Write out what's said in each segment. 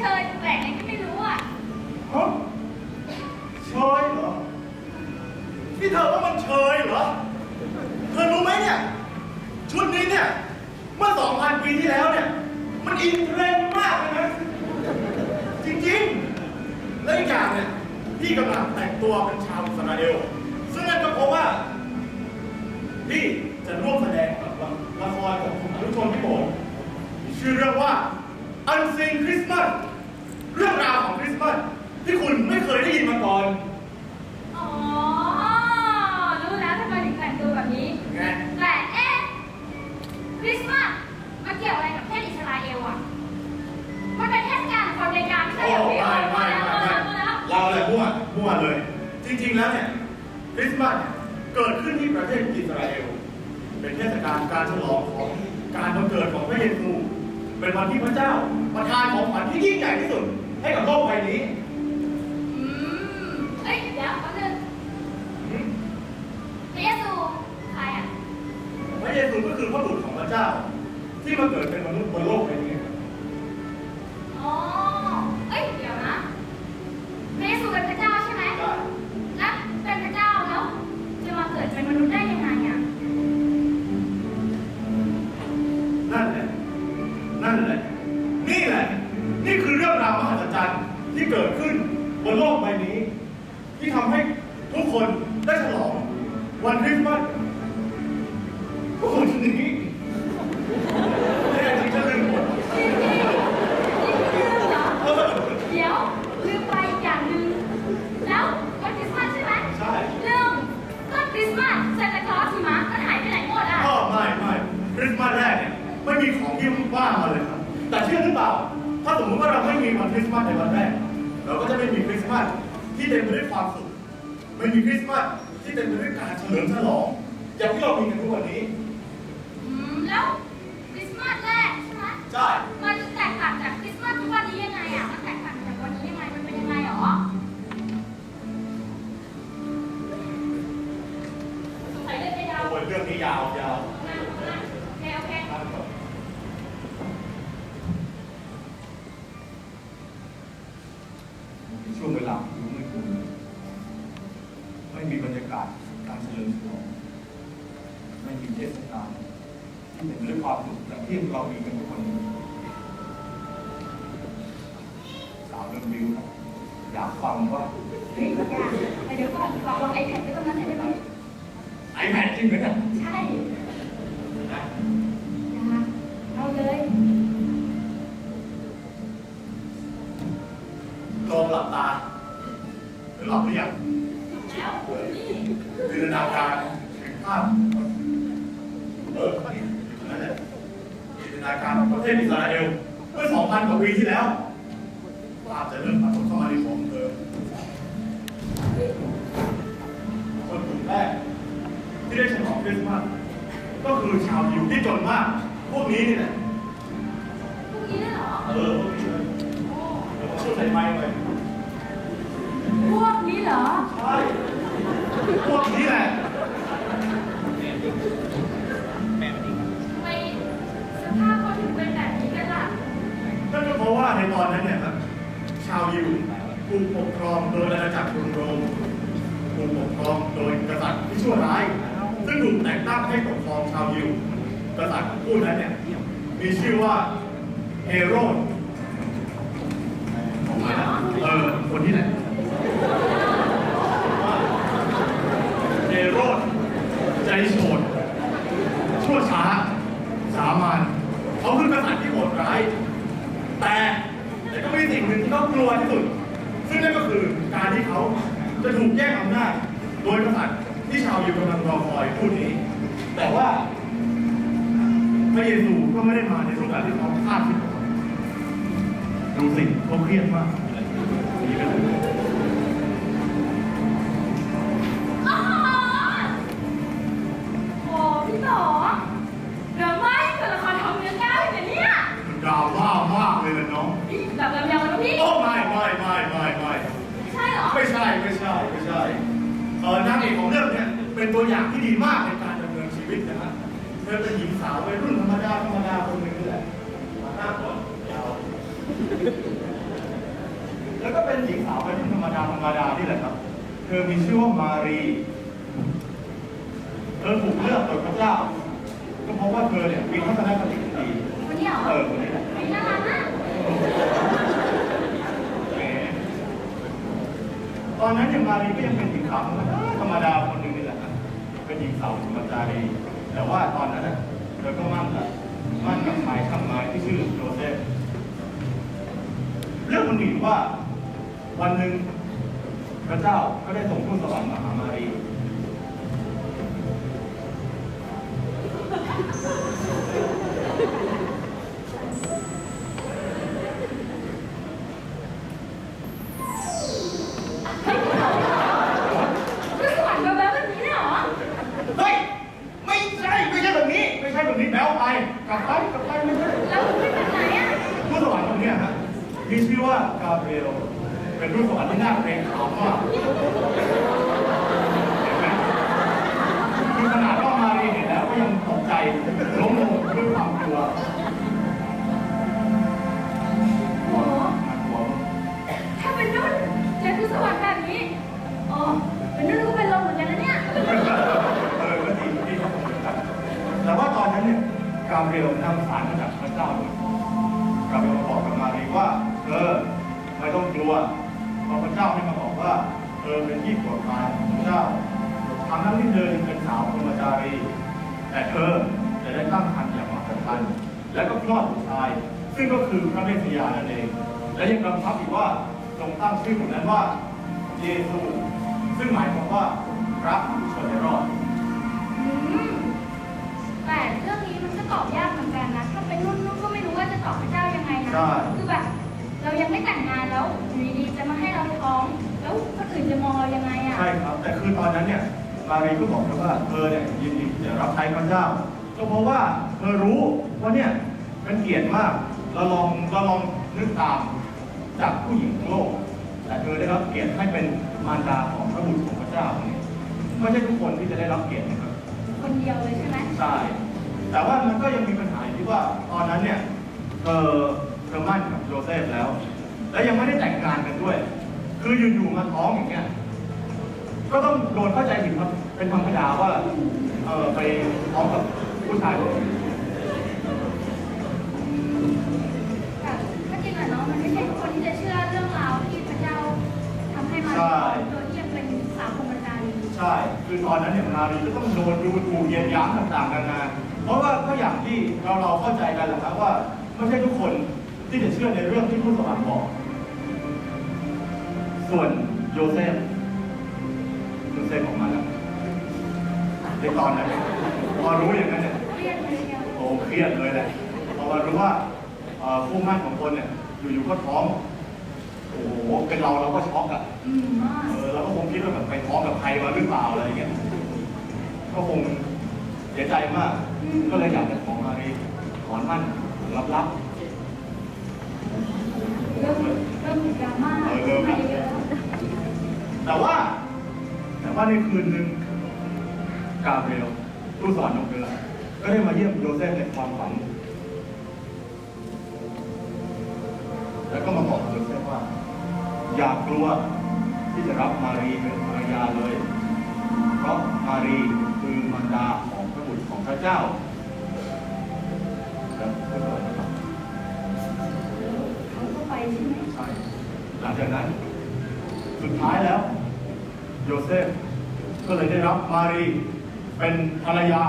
เชยแปลกไงก็ไม่รู้อะ ฮะเชยเหรอ นี่เธอว่ามันเชยเหรอ เธอรู้ไหมเนี่ย ชุดนี้เนี่ย เมื่อ2,000ปีที่แล้วเนี่ย มันอินเทรนด์มากเลยนะ จริงๆ และอีกอย่างเนี่ย พี่กำลังแต่งตัวเป็นชาวอิสราเอล ซึ่งนั่นก็เพราะว่า พี่จะร่วมแสดงกับละครของคุณอนุชนพี่โบนชื่อเรื่องว่า Unseen Christmas เรื่องราวของคริสต์มาสที่คุณไม่เคยได้ยินมาก่อนอ๋อ รู้แล้วทำไมถึงแต่งตัวแบบนี้ ไงแต่เอ๊ะคริสต์มาสมันเกี่ยวอะไรกับประเทศอิสราเอลอะ มันเป็นเทศกาลของคนอเมริกาไม่ใช่โอ้เหรอพี่ไม่ไม่ไม่ไม่รู้แล้วเราเลยมั่วมั่วเลย จริง ๆ แล้วเนี่ยคริสต์มาสเนี่ยเกิดขึ้นที่ประเทศอิสราเอล เป็นเทศกาลการฉลองของการวันเกิดของพระเยซู เป็นวันที่พระเจ้าประทานของขวัญที่ยิ่งใหญ่ที่สุด ให้กับโลกใบนี้อืมเอ้ยเดี๋ยวแป๊บนึงอืมพระเยซูใครอะ พระเยซูก็คือพระบุตรของพระเจ้า ที่มาเกิดเป็นมนุษย์บนโลก ไม่มีของที่ว่ามาเลยครับ แต่เชื่อหรือเปล่า ถ้าสมมติว่าเราไม่มีวันคริสต์มาสในวันแรก เราก็จะไม่มีคริสต์มาสที่เต็มไปด้วยความสุข ไม่มีคริสต์มาสที่เต็มไปด้วยการเฉลิมฉลองอย่างที่เรามีกันทุกวันนี้ อืมแล้วคริสต์มาสแรกใช่ไหม ใช่ มัน วเรื่องวิวครับอยากฟังว่าเฮ้ยอยากแต่เดี๋ยวก่อนฝากวางไอแพดไว้ตรงนั้นได้ไหม ไอแพดจริงไหมเนี่ย ในตอนนั้นเนี่ยครับ ชาวยิวถูกปกครองโดยอาณาจักรกรุงโรมถูกปกครองโดยกษัตริย์ที่ชั่วร้าย ซึ่งถูกแต่งตั้งให้ปกครองชาวยิวกษัตริย์ผู้นั้นเนี่ยมีชื่อว่าเฮโรดเออคนที่ไหนเฮโรดใจโฉดชั่วช้า สามานเขาคือกษัตริย์ที่โหดร้าย แต่ ต้องกลัวที่สุด ซึ่งนั่นก็คือการที่เขาจะถูกแย่งอำนาจโดยกษัตริย์ที่ชาวยิวกำลังรอคอยผู้นี้ แต่ว่าพระเยซูก็ไม่ได้มาในรูปแบบที่เขาคาดคิดเอาไว้ดูสิเขาเครียดมาก เรื่งว่า วันหนึ่งพระเจ้าก็ได้ส่งทูตสวรรค์มาหามารี กาเรียลนำสารมาจากพระเจ้าเลยกาเบรียลมาบอกกับมารีว่าเธอไม่ต้องกลัวเพราะพระเจ้าให้มาบอกว่าเธอเป็นที่โปรดปรานของพระเจ้าทั้งนั้นที่เธอเป็นสาวธรรมจารี แต่เธอจะได้ตั้งครรภ์อย่างมหัศจรรย์และก็คลอดบุตรชาย ซึ่งก็คือพระเมสสิยานั่นเอง และยังกำชับอีกว่าจงตั้งชื่อคนนั้นว่าเยซู ซึ่งหมายความว่าพระผู้ช่วยให้รอดแต่เรื่อง ตอบยากเหมือนกันนะถ้าเป็นนุ่นนุ่นก็ไม่รู้ว่าจะตอบพระเจ้ายังไงนะ ใช่ คือแบบเรายังไม่แต่งงานแล้วอยู่ดีๆจะมาให้เราท้อง แล้วคนอื่นจะมองเรายังไงอะ ใช่ครับ แต่คือตอนนั้นเนี่ยมารีก็บอกเธอว่าเธอเนี่ยยินดีจะรับใช้พระเจ้าก็เพราะว่าเธอรู้ว่าเนี่ยเป็นเกียรติมากเราลองเราลองนึกตามจากผู้หญิงทั้งโลก แต่เธอได้รับเกียรติให้เป็นมารดาของพระบุตรของพระเจ้าเนี่ยไม่ใช่ทุกคนที่จะได้รับเกียรตินะครับคนเดียวเลยใช่ไหม ใช่ แต่ว่ามันก็ยังมีปัญหาที่ว่าตอนนั้นเนี่ยเธอเธอมั่นกับโยเซฟแล้ว และยังไม่ได้แต่งงานกันด้วย คืออยู่ๆมาท้องอย่างเงี้ยก็ต้องโดนเข้าใจผิดครับเป็นธรรมดาว่าเออไปท้องกับผู้ชายคนอื่นแต่ถ้าจริงอะเนาะมันไม่ใช่ทุกคนที่จะเชื่อเรื่องราวที่พระเจ้าทำให้มาโดยที่ยังเป็นสาวธรรมดาดีใช่ คือตอนนั้นเนี่ยมารีก็ต้องโดนดูถูกเหยียดหยามต่างๆนานา เพราะว่าก็อย่างที่เราเราเข้าใจกันแหละครับว่าไม่ใช่ทุกคนที่จะเชื่อในเรื่องที่ผู้สวรรค์บอก ส่วนโยเซฟโยเซฟออกมาแล้วในตอนนั้นเนี่ยพอรู้อย่างนั้นเนี่ยเครียดเลยเชียวโอ้เครียดเลยแหละเพราะว่ารู้ว่าเอ่อคู่หมั่นของคนเนี่ยอยู่ๆก็ท้องโอ้โหเป็นเราเราก็ช็อกอะอืมมากเออเราก็คงคิดว่าแบบไปท้องกับใครมาหรือเปล่าอะไรอย่างเงี้ยก็คง เสียใจมาก ก็เลยอยากจะขอมารีขอนมั่นลับเริ่มเริ่มมีดราม่าไปเยอะๆแต่ว่า แต่ว่าในคืนหนึ่งกาเบรียลทูตสวรรค์ของเธอก็ได้มาเยี่ยมโยเซฟในความฝัน แล้วก็มาบอกโยเซฟว่า อย่ากลัวที่จะรับมารีเป็นภรรยาเลย เพราะมารีคือมารดาของ พระบุตรของพระเจ้าแล้วก็เลยนะครับเขาก็ไปใช่ไหมใช่หลังจากนั้น สุดท้ายแล้ว โยเซฟก็เลยได้รับมารีเป็นภรรยา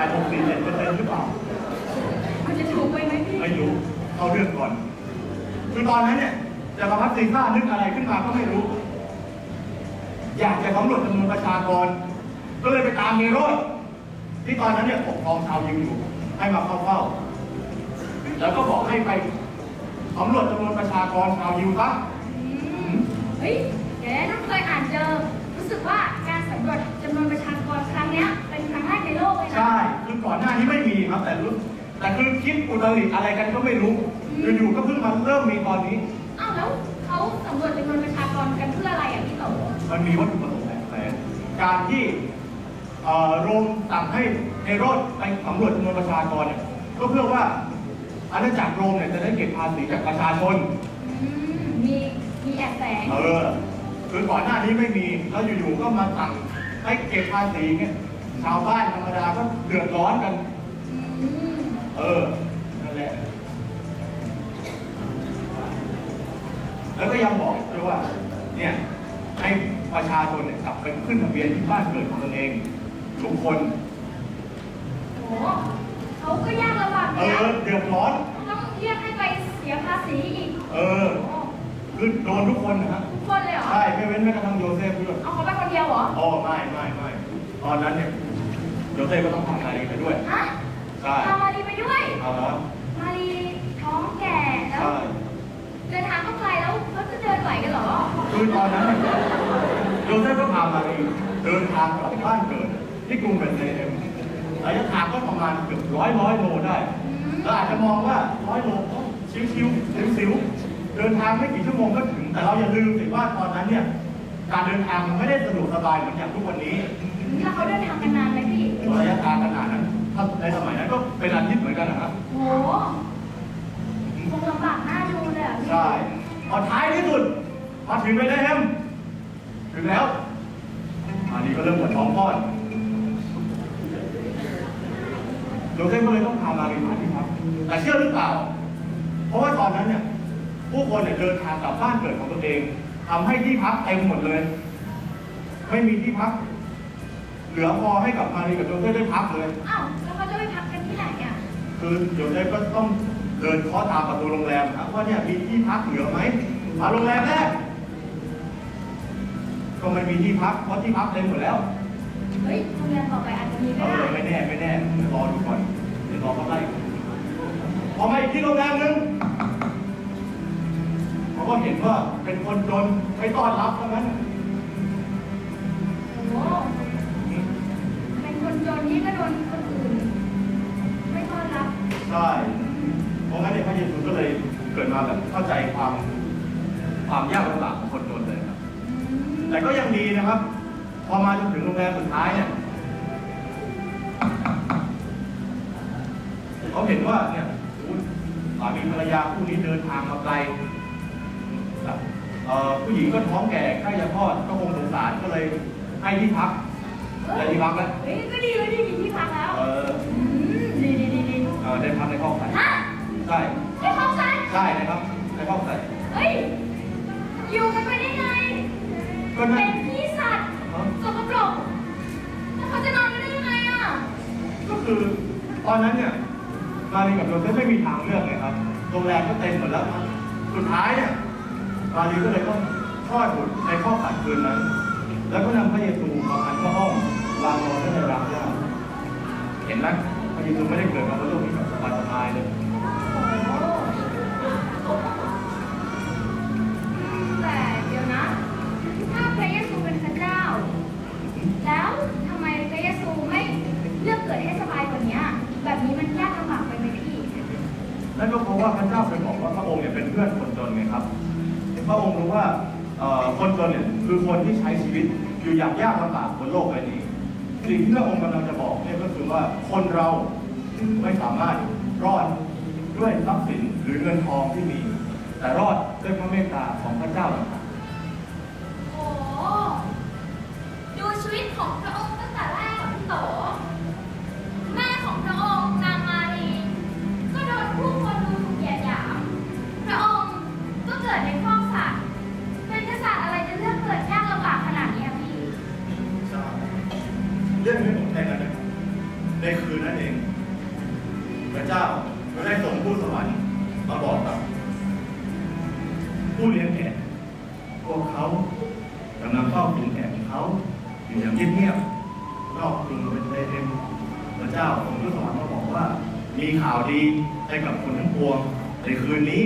าสิบเอ็ดจุดแปดหกสี่เจ็ดเปอร์เซ็นต์หรือเปล่ามันจะถูกไปไหมพี่ไม่รู้เข้าเรื่องก่อนคือตอนนั้นเนี่ยจักรพรรดิซีซ่านึกอะไรขึ้นมาก็ไม่รู้ อยากจะสำรวจจำนวนประชากร ก็เลยไปตามเนโรดที่ตอนนั้นเนี่ยปกครองชาวยิวอยู่ ให้มาเข้าเฝ้า แล้วก็บอกให้ไปสำรวจจำนวนประชากรชาวยิวซะอืมเฮ้ยเดี๋ยวน้องเคยอ่านเจอ รู้สึกว่าการสำรวจจำนวนประชากรครั้งเนี้ย ในโลกเลยนะ ใช่คือก่อนหน้านี้ไม่มีครับแต่รู้แต่คือคิดอุตริอะไรกันก็ไม่รู้อยู่ๆก็เพิ่งมาเริ่มมีตอนนี้ อ้าวแล้วเขาสำรวจจำนวนประชากรกันเพื่ออะไรอะพี่โตมันมีวัตถุประสงค์แฝงการที่เอ่อโรมสั่งให้เฮโรดไปสำรวจจำนวนประชากรเนี่ยก็เพื่อว่าอาณาจักรโรมเนี่ยจะได้เก็บภาษีจากประชาชน อืมมีมีแอบแฝงเออ คือก่อนหน้านี้ไม่มี แล้วอยู่ๆก็มาสั่งให้เก็บภาษีเนี่ย ชาวบ้านธรรมดาก็เดือดร้อนกันอืมเออ นั่นแหละ แล้วก็ยังบอกด้วยว่า เนี่ยให้ประชาชนเนี่ยกลับไปขึ้นทะเบียนที่บ้านเกิดของตนเอง ทุกคน โหเขาก็ยากลำบากเอเนี่ยอเดือดร้อน ต้องเรียกให้ไปเสียภาษีอีกเออ โอ้คือโดนทุกคนนะฮะทุกคนเลยเหรอใช่ไม่เว้นแม้กระทั่งโยเซฟด้วย เอาเขาไปคนเดียวเหรอ อ๋อไม่ไม่ไม่ตอนนั้นเนี่ย โยเซฟก็ต้องทำงานนี้ไปด้วย ฮะใช่ พามารีไปด้วย เอาละมารีท้องแก่แล้วใช่เดินทางก็ไกลแล้วเขาจะเดินไหวกันเหรอ คือตอนนั้นเนี่ยโยเซฟก็พามารีเดินทางกลับบ้านเกิด ที่กรุงเบธเลเฮมระยะทางก็ประมาณเกือบร้อยร้อยโลได้เราอาจจะมองว่าร้อยโลก็ชิวชิวสิวสิวๆเดินทางไม่กี่ชั่วโมงก็ถึง แต่เราอย่าลืมสิว่าตอนนั้นเนี่ย การเดินทางมันไม่ได้สะดวกสบายเหมือนอย่างทุกวันนี้ แล้วเขาเดินทางกันนานไหมพี่ ระยะทางขนาดนั้น ถ้าในสมัยนั้นก็เป็นอาทิตย์เหมือนกันนะครับ โหคงลำบากหน้าดูเลยอะพี่ใช่พอท้ายที่สุดมาถึงไปได้แฮมถึงแล้วอันนี้ก็เริ่มปวดท้องก้อนโยเซฟก็เลยต้องพามารีมาที่พักแต่เชื่อหรือเปล่า เพราะว่าตอนนั้นเนี่ยผู้คนเนี่ยเดินทางกลับบ้านเกิดของตัวเองทำให้ที่พักเต็มหมดเลย ไม่มีที่พัก เหลือพอให้กับมารีกับโยเซฟได้พักเลย อ้าวแล้วเขาจะไปพักกันที่ไหนอะคือโยเซฟก็ต้องเดินเคาะตามประตูโรงแรมครับว่าเนี่ยมีที่พักเหลือไหมมาโรงแรมแรกก็ไม่มีที่พักเพราะที่พักเต็มหมดแล้วเฮ้ยโรงแรมต่อไปอาจจะมีเอก็ได้อไม่แน่ไม่แน่เดี๋ยวรอดูก่อนเดี๋ยวรอเขาไล่พอมาอีกที่โรงแรมนึงเขาก็เห็นว่าเป็นคนจนไม่ต้อนรับเท่านั้น จนนี่ก็โดนคนอื่นไม่ต้อนรับ ใช่เพราะงั้นเนี่ยพระเยซูก็เลยเกิดมาแบบเข้าใจความความยากลำบากของคนจนเลยครับ แต่ก็ยังดีนะครับ พอมาจนถึงโรงแรมสุดท้ายเนี่ยเขาเห็นว่าเนี่ยอุ๊ยสามีภรรยาคู่นี้เดินทางมาไกลแบบเอ่อผู้หญิงก็ท้องแก่ใกล้จะคลอดก็คงสงสารก็เลยให้ที่พัก ได้ที่พักแล้วเฮ้ยก็ดีเลยที่มีที่พักแล้วเอออืมดีดีดีดีเออได้พักในห้องใส่ฮะใช่ไอ้ห้องฉันใช่นะครับในห้องใส่เฮ้ยอยู่กันไปได้ไงก็เป็นั่นนที่สัตว์สกปรกแล้วเขาจะนอนกันได้ยังไงอะก็คือตอนนั้นเนี่ยมารีกับโยเซฟไม่มีทางเลือกเลยครับโรงแรมก็เต็มหมดแล้วครับสุดท้ายเนี่ยมารีก็เลยต้องทอดบุตรในข้อขัดคืนนั้น แล้วก็นำพระเยซูมาพันพระห้อ งวางนอนไว้รางหญ้าเห็นไหมพระเยซูไม่ได้เกิดมาบนโลกนี้แบบสบายๆเลยแต่เดี๋ยวนะ ถ้าพระเยซูเป็นพระเจ้า แล้วทำไมพระเยซูไม่เลือกเกิดให้สบายกว่านี้แบบนี้มันยากลำบากไปไหมพี่ นั่นก็เพราะว่าพระเจ้าเคยบอกว่าพระองค์เนี่ยเป็นเพื่อนคนจนไงครับพระองค์รู้ว่าคนจนเนี่ยคือคนที่ใช้ชีวิตอยู่อย่างยากลำบากบนโลกใบนี้ สิ่งที่พระองค์กำลังจะบอกเนี่ยก็คือว่าคนเราไม่สามารถรอดด้วยทรัพย์สินหรือเงินทองที่มี แต่รอดด้วยพระเมตตาของพระเจ้าต่างหาก โอ้ดูชีวิตของพระองค์ ดีให้กับคนทั้งปวงในคืนนี้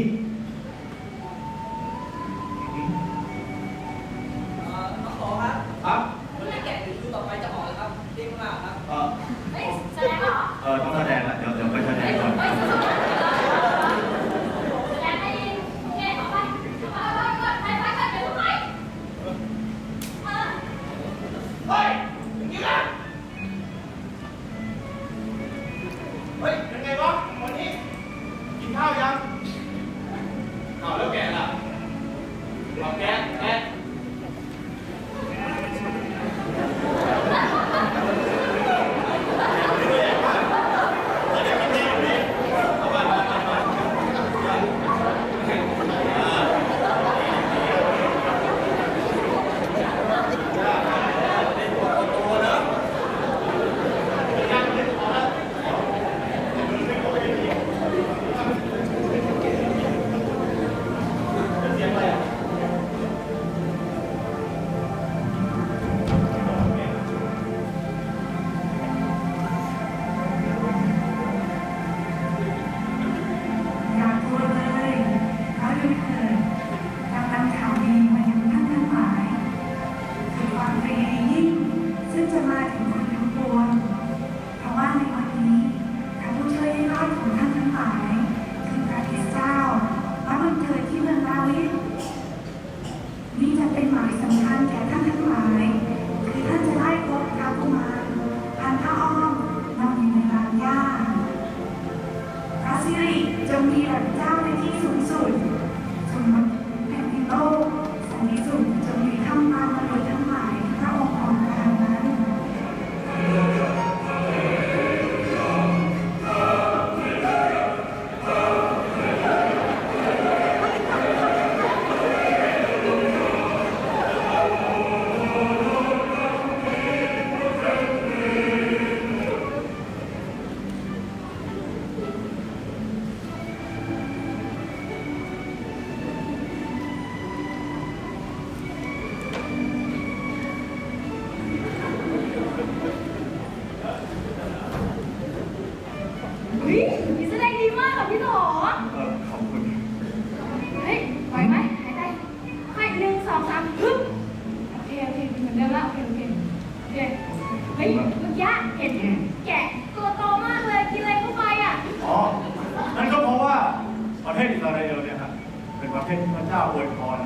ศอิสราเอลเนี่ยครับเป็นประเทศที่พระเจ้าอวยพร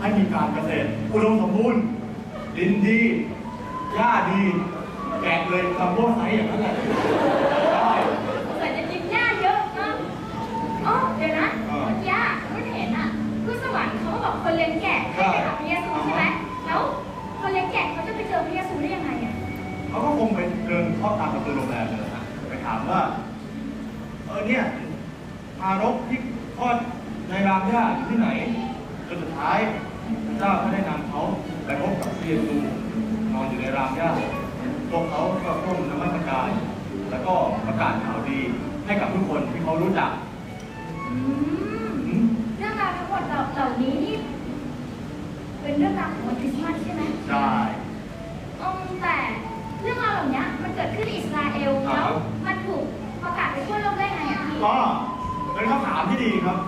ให้มีการเกษตร อุดมสมบูรณ์ดินดีหญ้าดีแกะเลยคำโพสไซส์อย่างนั้นแหละได้เกิดจะกินหญ้าเยอะเนอะอ๋อเดี๋ยวนะอ่าเมื่อกี้ไม่เห็นอะผู้สวรรค์เขาก็บอกคนเลี้ยงแกะให้ไปหาพระเยซูใช่ไหมแล้วคนเลี้ยงแกะเขาจะไปเจอพระเยซูได้ยังไงอะเขาก็คงไปเดินเข้าตามประตูโรงแรมเลยนะฮะไปถามว่าเออเนี่ยทารกที่ คลอดในรามหญ้าอยู่ที่ไหนจนสุดท้ายพระเจ้าก็ได้นำเขาไปพบกับพระเยซูนอนอยู่ในรามหญ้าพวกเขาก็ร่วมนมัสการ แล้วก็ประกาศข่าวดีให้กับทุกคนที่เขารู้จักอืมอืมเรื่องราวทั้งหมดเหล่าเหล่านี้นี่เป็นเรื่องราวของวันคริสต์มาสใช่ไหมใช่อืมแต่เรื่องราวเหล่านี้มันเกิดขึ้นในอิสราเอลครับแล้วมันถูกประกาศไปทั่วโลกได้ไงอะพี่ ก็ เป็นคำถามที่ดีครับ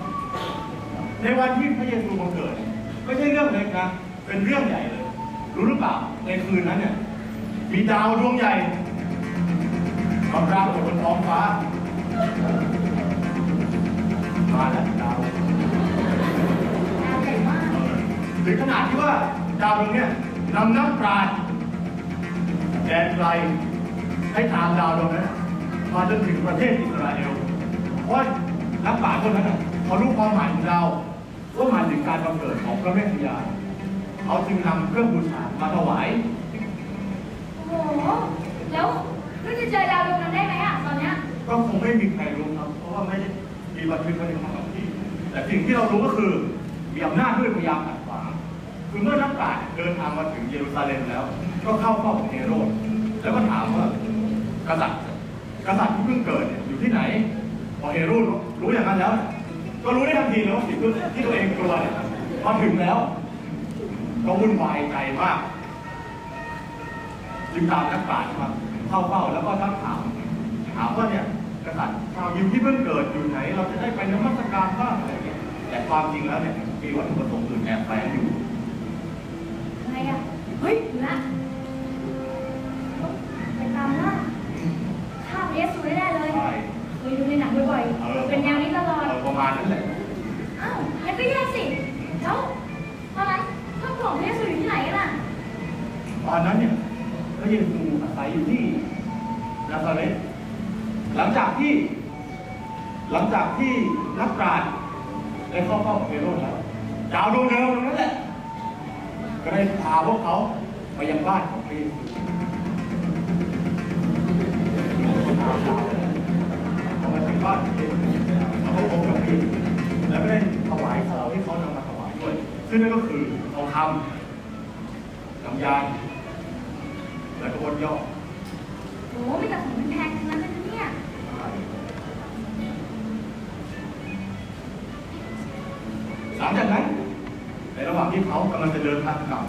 ในวันที่พระเยซูมาเกิด ไม่ใช่เรื่องเล็กนะ เป็นเรื่องใหญ่เลย รู้หรือเปล่า ในคืนนั้นเนี่ย มีดาวดวงใหญ่มาปรากฏบนท้องฟ้า มาแล้วดาวใหญ่มากถึงขนาดที่ว่าดาวดวงเนี้ยนำนักปราชญ์แดนไกลให้ตามดาวดวงนั้นมาจนถึงประเทศอิสราเอลเพราะ นักปราชญ์คนนั้นน่ะเขารู้ความหมายของดาวว่าหมายถึงการบังเกิดของพระแม่ธยาเขาจึงนำเครื่องบูชามาถวายโอ้โห แล้วเราจะเจอดาวดวงนั้นได้ไหมอะตอนเนี้ยก็คงไม่มีใครรู้ครับ เพราะว่าไม่ได้มีบันทึกไว้ในความที่แต่สิ่งที่เรารู้ก็คือมีอำนาจด้วยพยายามขัดขวางคือเมื่อนักปราชญ์เดินทางมาถึงเยรูซาเล็มแล้ว ก็เข้าเฝ้าเฮโรดแล้วก็ถามว่ากษัตริย์กษัตริย์ที่เพิ่งเกิดเนี่ยอยู่ที่ไหน พอเฮโรดรู้อย่างนั้นแล้ว ก็รู้ได้ทันทีเลยว่าสิ่งที่ตัวเองกลัวเนี่ยมาถึงแล้วก็วุ่นวายใจมากจึงตามนักปราชญ์มาเข้าเฝ้าแล้วก็ทักถามถามว่าเนี่ยกษัตริย์ชาวยิวที่เพิ่งเกิดอยู่ไหน เราจะได้ไปนมัสการบ้างอะไรเงี้ยแต่ความจริงแล้วเนี่ยมีวัตถุประสงค์อื่นแอบแฝงอยู่อะไรอะเฮ้ยนะไปตามล่าฆ่าพเยซูได้เลย ใช่เคยดูในหนังบ่อยเออๆเป็นแนวนี้ตลอดเออประมาณนั้นแหละอ้าวงั้นก็แย่สิแล้วตอนนั้นครอบครัวของพระเยซูอยู่ที่ไหนกันอะตอนนั้นเนี่ยพระเยซูอาศัยอยู่ที่นาซาเรตหลังจากที่ หลังจากที่นักปราชญ์ได้เข้าเฝ้าเฮโรดแล้วดาวดวงเดิมตรงนั้นแหละก็ได้พาพวกเขาไปยังบ้านของพระเยซูพ อมาถึงบ้านของพระเยซูเขาก็พบกับพระเยซูแล้วก็ได้ถวายของที่เขานำมาถวายด้วย ซึ่งนั่นก็คือทองคำน้ำยางและก็วัดย่อโอ้มีแต่ของแพงๆทั้งนั้นเลยนะเนี่ยหลังจากนั้น ในระหว่างที่เขากำลังจะเดินทางกลับ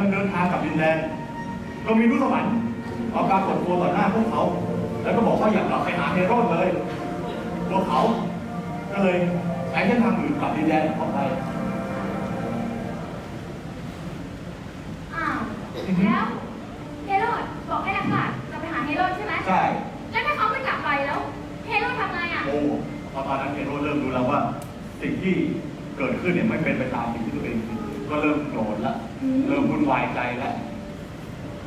ำลังเดินทางกลับดินแดนก็มีผู้สวรรค์มาปรากฏตัวต่อหน้าพวกเขา แล้วก็บอกว่าอย่ากลับไปหาเฮโรดเลยพวกเขาก็เลยใช้เส้นทางอื่นกลับดินแดนของไปอ้าวแล้วเฮโรดบอกให้นักปราชญ์จะไปหาเฮโรดใช่ไหมใช่แล้วถ้าเขาไม่กลับไปแล้วเฮโรดทำไงอะโอ้พอตอนนั้นเฮโรดเริ่มรู้แล้วว่า สิ่งที่เกิดขึ้นเนี่ยไม่เป็นไปตามสิ่งที่ตัวเองคิดก็เริ่มโกรธละอืม เริ่มวุ่นวายใจแล้ว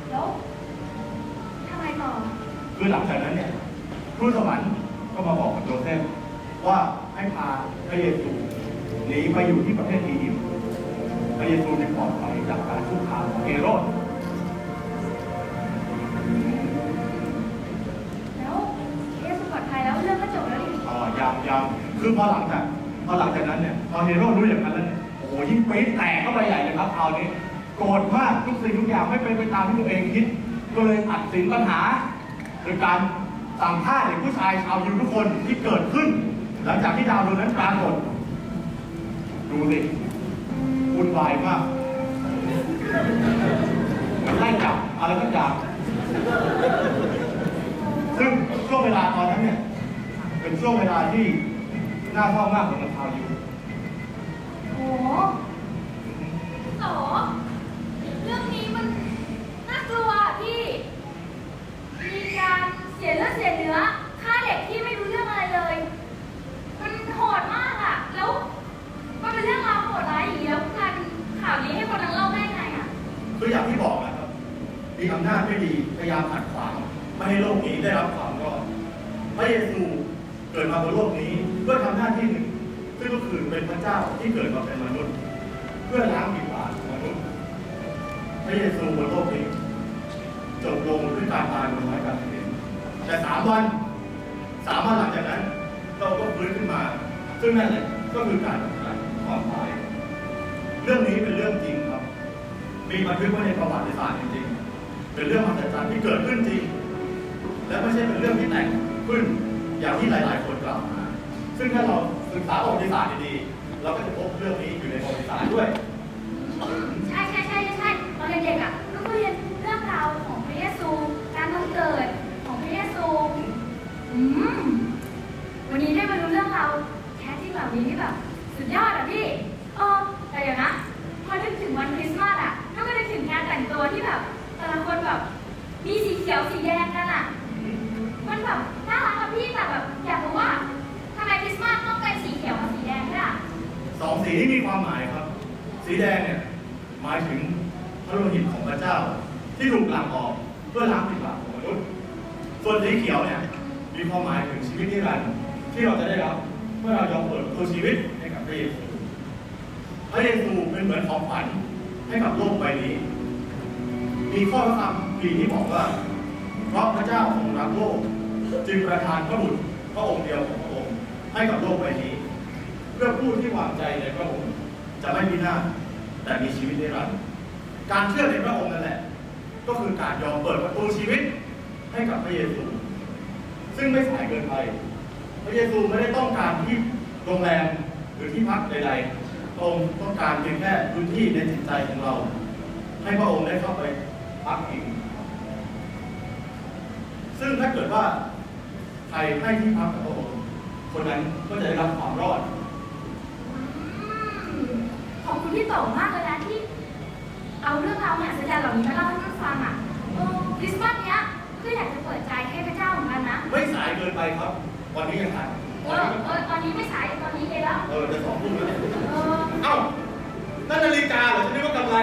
แล้วทำไงต่อ คือหลังจากนั้นเนี่ยทูตสวรรค์ก็มาบอกกับโยเซฟว่าให้พาพระเยซูหนีไปอยู่ที่ประเทศอียิปต์พระเยซูจึงปลอดภัยจากการคุกคามของเฮโรดแล้วเยซูปลอดภัยแล้วเรื่องก็จบแล้วดิอ๋อยังยังคือพอหลังจากพอหลังจากนั้นเนี่ยพอเฮโรดรู้อย่างนั้นแล้วเนี่ ยิ่งปี๊ดแตกเข้าไปใหญ่เลยครับคราวนี้ โกรธมากทุกสิ่งทุกอย่างไม่เป็นไปตามที่ตัวเองคิด ก็เลยตัดสินปัญหาโดยการสั่งฆ่าเด็กผู้ชายชาวยิวทุกคนที่เกิดขึ้น หลังจากที่ดาวดวงนั้นปรากฏดูสิวุ่นวายมากไล่จับอะไรก็อย่างซึ่งช่วงเวลาตอนนั้นเนี่ย เป็นช่วงเวลาที่น่าเศร้ามากสำหรับชาวยิว โอ้โหโตเรื่องนี้มันน่ากลัวอะพี่ มีการเสียเลือดเสียเนื้อฆ่าเด็กที่ไม่รู้เรื่องอะไรเลย มันโหดมากอะแล้วมันเป็นเรื่องราวโหดร้ายอย่างนี้แล้วกลายเป็นข่าวนี้ให้คนทั้งโลกได้ไงอะคืออย่างที่บอกนะครับ มีอำนาจไม่ดีพยายามขัดขวางไม่ให้โลกนี้ได้รับความรอดพระเยซูเกิดมาบนโลกนี้เพื่อทำหน้าที่หนึ่ง ซึ่งก็คือเป็นพระเจ้าที่เกิดมาเป็นมนุษย์ เพื่อล้างผิดบาปของมนุษย์พระเยซูบนโลกนี้จบลงด้วยการตายบนไม้กางเขนแต่สามวันสามวันหลังจากนั้น เราก็ฟื้นขึ้นมา ซึ่งนั่นแหละก็คือการตัดความตาย เรื่องนี้เป็นเรื่องจริงครับ มีบันทึกไว้ในประวัติศาสตร์จริงๆ เป็นเรื่องมหัศจรรย์ที่เกิดขึ้นจริง และไม่ใช่เป็นเรื่องที่แต่งขึ้นอย่างที่หลาย ๆ คนกล่าวหาซึ่งถ้าเรา ศึกษาประวัติศาสตร์ดีๆเราก็จะพบเรื่องนี้อยู่ในประวัติศาสตร์ด้วย ใช่ใช่ใช่ใช่ตอนเด็กๆอะลูกก็เรียนเรื่องราวของพระเยซู การบังเกิดของพระเยซูอืมวันนี้ได้มารู้เรื่องราวแท้จริงแบบนี้นี่แบบสุดยอดอะพี่เออแต่เดี๋ยวนะพอนึกถึงวันคริสต์มาสอะลูกก็นึกถึงงานแต่งตัวที่แบบแต่ละคนแบบมีสีเขียวสีที่ะมีีมีความหมายครับ สีแดงเนี่ยหมายถึงพระโลหิตของพระเจ้า ที่ถูกหลั่งออกเพื่อล้างผิดบาปของมนุษย์ ส่วนสีเขียวเนี่ยมีความหมายถึงชีวิตนิรันดร์ที่เราจะได้รับเมื่อเรายอมเปิดประตูชีวิตให้กับพระเยซูพระเยซูเป็นเหมือนของขวัญให้กับโลกใบนี้ มีข้อพระคำปีที่บอกว่า เพราะพระเจ้าทรงรักโลก จึงประทานพระบุตรพระองค์เดียวของพระองค์ให้กับโลกใบนี้ เพื่อผู้ที่หวางใจในพระองค์จะไม่พินาแต่มีชีวิตนิรันดร์การเชื่อในพระองค์นั่นแหละ ก็คือการยอมเปิดประตูชีวิตให้กับพระเยซู ซึ่งไม่สายเกินไป พระเยซูไม่ได้ต้องการที่โรงแรมหรือที่พักใดๆพระองค์ต้องการเพียงแค่พื้นที่ในจิตใจของเรา ให้พระองค์ได้เข้าไปพักพิงซึ่งถ้าเกิดว่าใครให้ที่พักกับพระองค์คนนั้นก็จะได้รับความรอด อบคุณพี่โตมากเลยนะที่ เอาเรื่องราวเนี่ยแสดงเหล่านี้มาเล่าให้ฟังอะเออคริสต์มาสเนี้ยก็อยากจะเปิดใจให้พระเจ้าเหมือนกันนะ ไม่สายเกินไปครับ วันนี้ยังทันเออเออตอนนี้ไม่สายตอนนี้เลยแล้ว เออจะสองทุ่มแล้วเนี่ยเออเอ้านั่นนาฬิกาเหรอฉันนึกว่ากำไร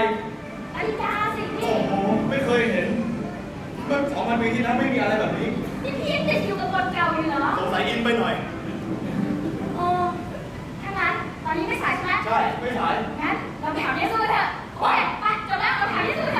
นาฬิกาสิโอ้พี่ โห ไม่เคยเห็นเมื่อสองพันปีที่แล้วไม่มีอะไรแบบนี้ นี่พี่ยังติดอยู่กับคนเก่าอยู่เหรอ สงสัยอินไปหน่อยเตอนนี้ไม่สายใช่ไหมใช่ ไม่สายงั้นเราไปหาเยซูกันเถอะไปไปจบแล้วเราไหาเยซูกันเถอะ